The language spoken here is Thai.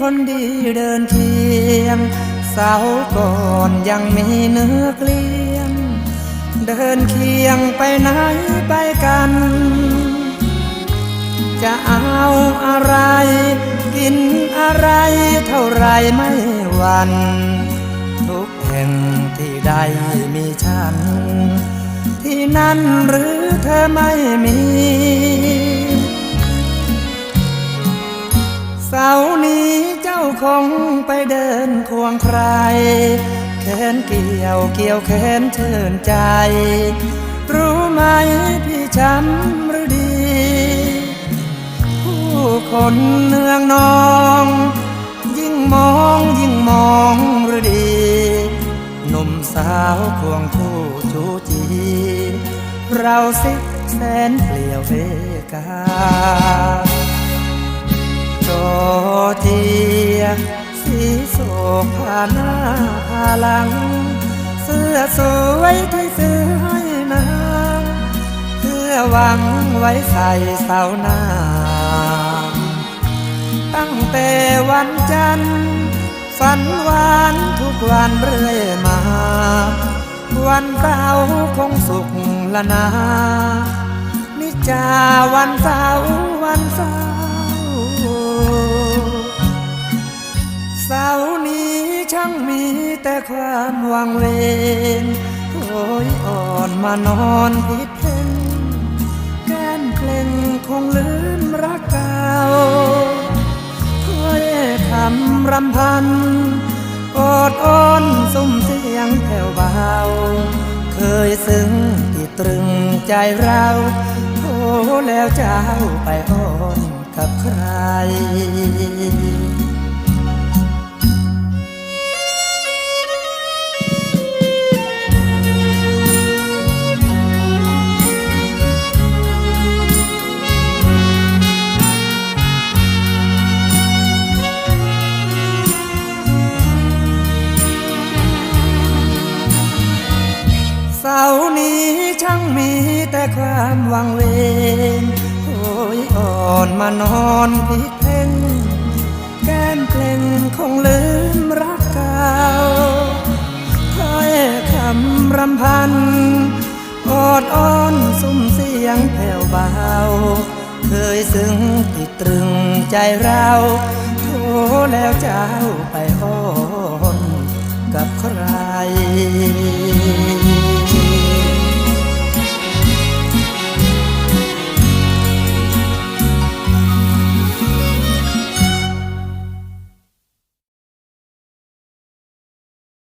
คนดีเดินเคียงเสาก่อนยังมีเนื้อเกลียง เดินเคียงไปไหนไปกัน จะเอาอะไร กินอะไรเท่าไรไม่หวันทุกแห่งที่ใดมีฉัน ที่นั่นหรือเธอไม่มี คงไปเดินควงใครแขนเกี่ยวเกี่ยวแขนเชิญใจ รู้ไหมพี่ช้ำหรือดี ผู้คนเนืองนอง ยิ่งมองยิ่งมองหรือดีหนุ่มสาวควงคู่จูจี เราสิแสนเปลี่ยวเวกา โตเจียสีโสภาหน้าพาหลัง เสื้อสวยที่ซื้อให้นางเพื่อหวังไว้ใส่เสาหน้า ตั้งแต่วันจันทร์ฝันหวานทุกวันเรื่อยมา วันเสาร์คงสุขละนา นิจาวันเสาร์ มีแต่ความวังเวงโอยอ่อนมานอนผิดเพลงแก้มเพลงคงลืมรักเก่าถ้อยคำรำพันกอดอ้อนสุ่มเสียงแผ่วเบา เคยซึ้งที่ตรึงใจเราโอ้แล้วเจ้าไปอ้อนกับใคราร์นี้ช่างมีแต่ความวังเวงโอยอ่อนมานอนพิดเพ่งแก้มเกล็งคงลืมรักเก่าถ้อยคำรำพันออดอ้อนสุ่มเสียงแผ่วเบา เคยซึ้งติดตรึงใจเราโทแล้วเจ้าไปอ้อนกับใคร